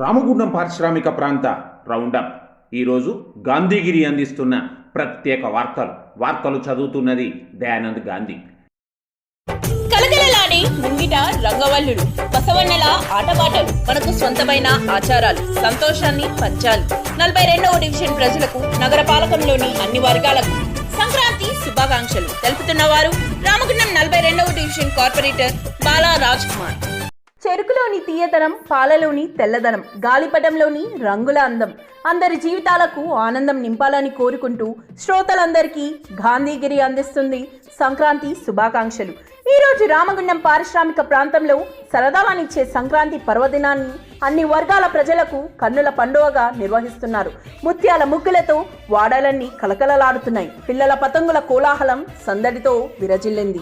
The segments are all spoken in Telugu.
రామగుండం పారిశ్రామిక ప్రాంత రౌండప్. ఈరోజు గాంధీగిరి అందిస్తున్న ప్రత్యేక వార్తలు. వార్తలు చదువుతున్నది దయానంద్ గాంధీ. కలకలలాడే ముంగిట రంగవల్లుడు బసవన్నల ఆటపాటలు మనకు సొంతమైన ఆచారాలు సంతోషాన్ని పంచాలి. నలభై రెండవ డివిజన్ ప్రజలకు నగర పాలకంలోని అన్ని వర్గాలకు సంక్రాంతి శుభాకాంక్షలు తెలుపుతున్న వారు రామగుండం నలభై రెండవ డివిజన్ కార్పొరేటర్ బాలా రాజ్ కుమార్. చెరుకులోని తీయతనం పాలలోని తెల్లదనం గాలిపటంలోని రంగుల అందం. అందరి జీవితాలకు ఆనందం నింపాలని కోరుకుంటూ శ్రోతలందరికీ గాంధీగిరి అందిస్తుంది సంక్రాంతి శుభాకాంక్షలు. ఈరోజు రామగుండం పారిశ్రామిక ప్రాంతంలో సరదావానిచ్చే సంక్రాంతి పర్వదినాన్ని అన్ని వర్గాల ప్రజలకు కన్నుల పండుగగా నిర్వహిస్తున్నారు. ముత్యాల ముగ్గులతో వాడలన్నీ కలకలలాడుతున్నాయి పిల్లల పతంగుల కోలాహలం సందడితో విరజిల్లింది.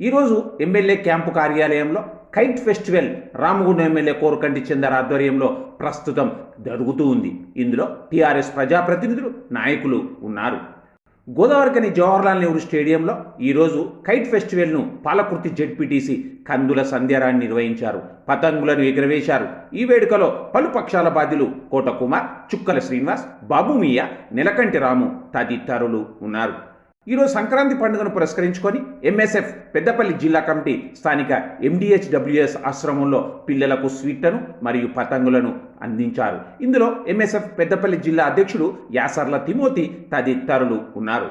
ఈరోజు ఎమ్మెల్యే క్యాంపు కార్యాలయంలో kite festival Ramagundam MLA Korukanti Chandar ఆధ్వర్యంలో ప్రస్తుతం జరుగుతూ ఉంది. ఇందులో టీఆర్ఎస్ ప్రజాప్రతినిధులు నాయకులు ఉన్నారు. గోదావరికని జవహర్లాల్ నెహ్రూ స్టేడియంలో ఈరోజు కైట్ ఫెస్టివల్ను పాలకుర్తి జెడ్పీటీసీ కందుల సంధ్యారాన్ని నిర్వహించారు. పతంగులను ఎగురవేశారు. ఈ వేడుకలో పలు పక్షాల బాధ్యులు కోటకుమార్ చుక్కల శ్రీనివాస్ బాబు నిలకంటి రాము తదితరులు ఉన్నారు. ఈరోజు సంక్రాంతి పండుగను పురస్కరించుకొని ఎంఎస్ఎఫ్ పెద్దపల్లి జిల్లా కమిటీ స్థానిక ఎండిహెచ్డబ్ల్యూఎస్ ఆశ్రమంలో పిల్లలకు స్వీట్లను మరియు పతంగులను అందించారు. ఇందులో ఎంఎస్ఎఫ్ పెద్దపల్లి జిల్లా అధ్యక్షుడు యాసర్ల తిమోతి తదితరులు ఉన్నారు.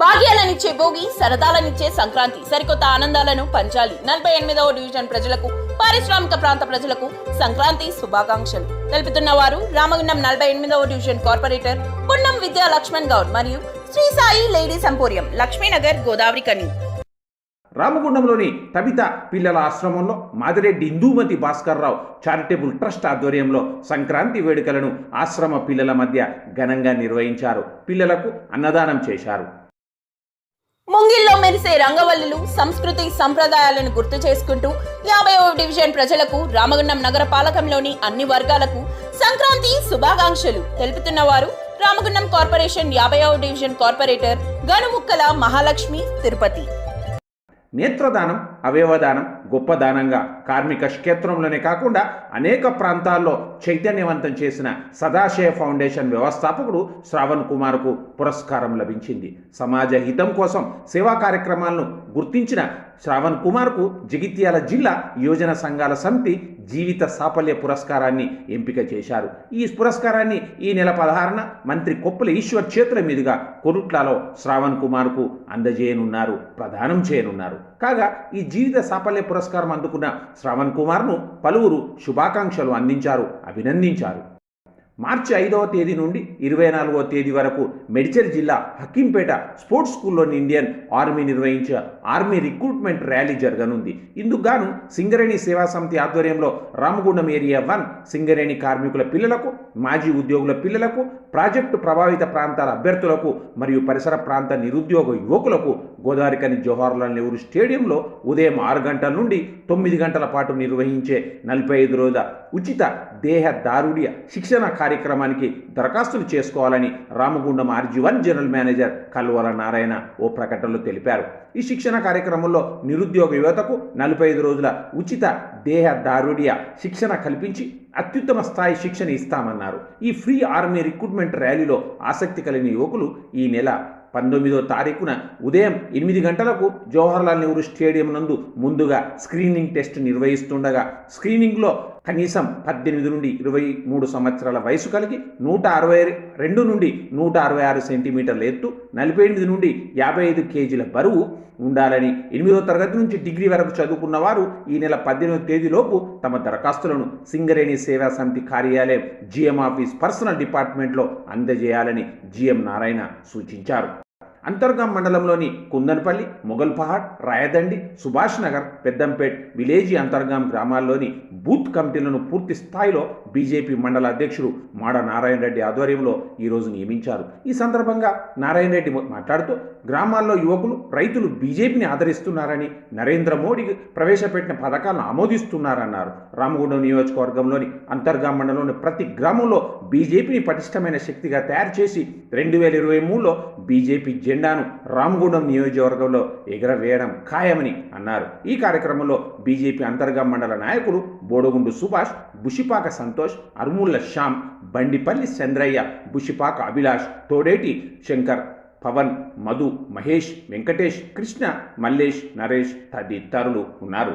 భాగ్యాలనిచ్చే భోగి సరదాలనిచ్చే సంక్రాంతి సరికొత్త ఆనందాలను పంచాలి. నలభై ఎనిమిదవ డివిజన్ ప్రజలకు పారిశ్రామిక ప్రాంత ప్రజలకు సంక్రాంతి శుభాకాంక్షలు. తెలుపుతున్న వారు రామగుండం నలభై ఎనిమిదవ డివిజన్ కార్పొరేటర్ పున్నం విద్యా లక్ష్మణ్ గౌడ్ మరియు శ్రీ సాయి లేడీస్ ఎంపోరియం లక్ష్మీనగర్ గోదావరి కని రామగుండంలోని తబిత పిల్లల ఆశ్రమంలో మాదిరెడ్డి ఇందూమతి భాస్కర్రావు చారిటబుల్ ట్రస్ట్ ఆధ్వర్యంలో సంక్రాంతి వేడుకలను ఆశ్రమ పిల్లల మధ్య ఘనంగా నిర్వహించారు. పిల్లలకు అన్నదానం చేశారు. ముంగిల్లో మెరిసే రంగవల్లులు సంస్కృతి సంప్రదాయాలను గుర్తు చేసుకుంటూ యాభైవ డివిజన్ ప్రజలకు రామగుండం నగర పాలకంలోని అన్ని వర్గాలకు సంక్రాంతి శుభాకాంక్షలు తెలుపుతున్న వారు రామగుండం కార్పొరేషన్ యాభైవ డివిజన్ కార్పొరేటర్ గనుముక్కల మహాలక్ష్మి తిరుపతి. నేత్రదానం అవయవదానం గొప్ప దానంగా కార్మిక క్షేత్రంలోనే కాకుండా అనేక ప్రాంతాల్లో చైతన్యవంతం చేసిన సదాశయ ఫౌండేషన్ వ్యవస్థాపకుడు శ్రావణ్ కుమార్కు పురస్కారం లభించింది. సమాజ హితం కోసం సేవా కార్యక్రమాలను గుర్తించిన శ్రావణ్ కుమార్కు జగిత్యాల జిల్లా యోజన సంఘాల సమితి జీవిత సాఫల్య పురస్కారాన్ని ఎంపిక చేశారు. ఈ పురస్కారాన్ని ఈ నెల పదహారున మంత్రి కొప్పుల ఈశ్వర్ చేతుల మీదుగా కొరుట్లలో శ్రావణ్ కుమార్కు అందజేయనున్నారు ప్రదానం చేయనున్నారు. కాగా ఈ జీవిత సాఫల్య పురస్కారం అందుకున్న శ్రావణ్ కుమార్ను పలువురు శుభాకాంక్షలు అందించారు అభినందించారు. మార్చి ఐదవ తేదీ నుండి ఇరవై నాలుగవ తేదీ వరకు మెడిచల్ జిల్లా హకీంపేట స్పోర్ట్స్ స్కూల్లోని ఇండియన్ ఆర్మీ నిర్వహించే ఆర్మీ రిక్రూట్మెంట్ ర్యాలీ జరగనుంది. ఇందుకుగాను సింగరేణి సేవా సమితి ఆధ్వర్యంలో రామగుండం ఏరియా వన్ సింగరేణి కార్మికుల పిల్లలకు మాజీ ఉద్యోగుల పిల్లలకు ప్రాజెక్టు ప్రభావిత ప్రాంతాల అభ్యర్థులకు మరియు పరిసర ప్రాంత నిరుద్యోగ యువకులకు గోదావరికని జవహర్లాల్ నెహ్రూ స్టేడియంలో ఉదయం ఆరు గంటల నుండి తొమ్మిది గంటల పాటు నిర్వహించే నలభై ఐదు రోజుల ఉచిత దేహ దారుడ్య శిక్షణ కార్యక్రమానికి దరఖాస్తులు చేసుకోవాలని Ramagundam RG one general manager Kalvala Narayana ఓ ప్రకటనలో తెలిపారు. ఈ శిక్షణ కార్యక్రమంలో నిరుద్యోగ యువతకు నలభై ఐదు రోజుల ఉచిత దేహ దారుడ్య శిక్షణ కల్పించి అత్యుత్తమ స్థాయి శిక్షణ ఇస్తామన్నారు. ఈ ఫ్రీ ఆర్మీ రిక్రూట్మెంట్ ర్యాలీలో ఆసక్తి కలిగిన యువకులు ఈ నెల పంతొమ్మిదో తారీఖున ఉదయం ఎనిమిది గంటలకు జవహర్లాల్ నెహ్రూ స్టేడియం నందు ముందుగా స్క్రీనింగ్ టెస్ట్ నిర్వహిస్తుండగా స్క్రీనింగ్లో కనీసం పద్దెనిమిది నుండి ఇరవై మూడు సంవత్సరాల వయసు కలిగి నూట అరవై రెండు నుండి నూట అరవై ఆరు సెంటీమీటర్ల ఎత్తు నలభై ఎనిమిది నుండి యాభై ఐదు కేజీల బరువు ఉండాలని ఎనిమిదో తరగతి నుంచి డిగ్రీ వరకు చదువుకున్న వారు ఈ నెల పద్దెనిమిదో తేదీలోపు తమ దరఖాస్తులను సింగరేణి సేవా సమితి కార్యాలయం జీఎం ఆఫీస్ పర్సనల్ డిపార్ట్మెంట్లో అందజేయాలని జిఎం నారాయణ సూచించారు. అంతర్గాం మండలంలోని కుందనపల్లి మొగల్పహాడ్ రాయదండి సుభాష్ నగర్ పెద్దంపేట్ విలేజీ అంతర్గాం గ్రామాల్లోని బూత్ కమిటీలను పూర్తి స్థాయిలో బీజేపీ మండల అధ్యక్షుడు మాడ నారాయణ రెడ్డి ఆధ్వర్యంలో ఈరోజు నియమించారు. ఈ సందర్భంగా నారాయణ రెడ్డి మాట్లాడుతూ గ్రామాల్లో యువకులు రైతులు బీజేపీని ఆదరిస్తున్నారని నరేంద్ర మోడీ ప్రవేశపెట్టిన పథకాలను ఆమోదిస్తున్నారన్నారు. రామగుండం నియోజకవర్గంలోని అంతర్గాం మండలంలోని ప్రతి గ్రామంలో బీజేపీని పటిష్టమైన శక్తిగా తయారు చేసి రెండు వేల ఇరవై మూడులో బీజేపీ జెండాను రామగుండం నియోజకవర్గంలో ఎగరవేయడం ఖాయమని అన్నారు. ఈ కార్యక్రమంలో బీజేపీ అంతర్గా మండల నాయకులు బోడగుండు సుభాష్ బుషిపాక సంతోష్ అర్ముళ్ళ శ్యామ్ బండిపల్లి చంద్రయ్య బుషిపాక అభిలాష్ తోడేటి శంకర్ పవన్ మధు మహేష్ వెంకటేష్ కృష్ణ మల్లేష్ నరేష్ తదితరులు ఉన్నారు.